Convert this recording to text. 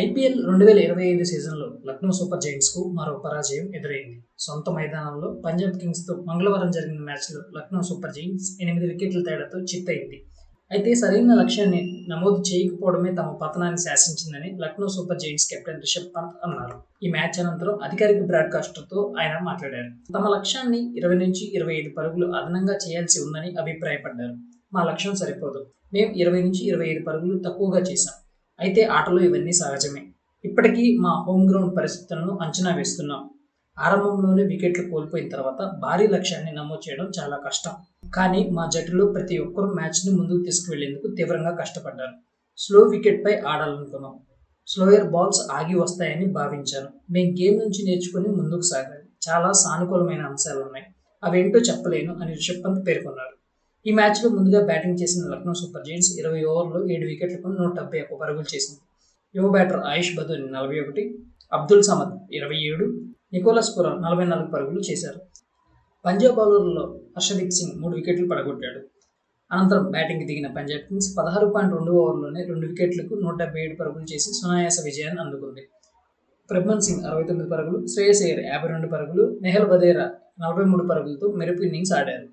IPL రెండు వేల ఇరవై ఐదు సీజన్లో లక్నో సూపర్ జైంట్స్కు మరో పరాజయం ఎదురైంది. సొంత మైదానంలో పంజాబ్ కింగ్స్తో మంగళవారం జరిగిన మ్యాచ్లో లక్నో సూపర్ జైంట్స్ ఎనిమిది వికెట్ల తేడాతో చిత్తయింది అయితే సరైన లక్ష్యాన్ని నమోదు చేయకపోవడమే తమ పతనాన్ని శాసించిందని Lucknow super giants captain Rishabh Pant అన్నారు. ఈ మ్యాచ్ అనంతరం అధికారిక బ్రాడ్కాస్టర్తో ఆయన మాట్లాడారు. తమ లక్ష్యాన్ని ఇరవై నుంచి ఇరవై ఐదు పరుగులు అదనంగా చేయాల్సి ఉందని అభిప్రాయపడ్డారు. మా లక్ష్యం సరిపోదు. మేము ఇరవై నుంచి ఇరవై ఐదు పరుగులు తక్కువగా చేశాం. అయితే ఆటలో ఇవన్నీ సహజమే. ఇప్పటికీ మా హోమ్ గ్రౌండ్ పరిస్థితులను అంచనా వేస్తున్నాం. ఆరంభంలోనే వికెట్లు కోల్పోయిన తర్వాత భారీ లక్ష్యాన్ని నమోదు చేయడం చాలా కష్టం. కానీ మా జట్టులో ప్రతి ఒక్కరూ మ్యాచ్ని ముందుకు తీసుకువెళ్ళేందుకు తీవ్రంగా కష్టపడ్డారు. స్లో వికెట్పై ఆడాలనుకున్నాం. స్లోయర్ బాల్స్ ఆగి వస్తాయని భావించాను. మేము గేమ్ నుంచి నేర్చుకుని ముందుకు సాగాలి. చాలా సానుకూలమైన అంశాలు ఉన్నాయి అవేంటో చెప్పలేను అని రిషబ్ పంత్ పేర్కొన్నారు. ఈ మ్యాచ్లో ముందుగా బ్యాటింగ్ చేసిన లక్నో సూపర్ జైంట్స్ ఇరవై ఓవర్లో ఏడు వికెట్లకు నూట డెబ్బై ఒక్క పరుగులు చేసింది. యువ బ్యాటర్ ఆయుష్ బదూరి నలభై ఒకటి అబ్దుల్ సమద్ ఇరవై ఏడు నికోలస్ పురా నలభై నాలుగు పరుగులు చేశారు. పంజాబ్ బౌలర్లలో హర్షదీప్ సింగ్ మూడు వికెట్లు పడగొట్టాడు. అనంతరం బ్యాటింగ్కి దిగిన పంజాబ్ కింగ్స్ పదహారు పాయింట్ రెండు ఓవర్లోనే రెండు వికెట్లకు నూట డెబ్బై ఏడు పరుగులు చేసి సునాయాస విజయాన్ని అందుకుంది. ప్రజ్మన్ సింగ్ అరవై తొమ్మిది పరుగులు శ్రేయస్ అయ్యర్ యాభై రెండు పరుగులు నెహల్ బదేరా నలభై మూడు పరుగులతో మెరుపు ఇన్నింగ్స్ ఆడారు.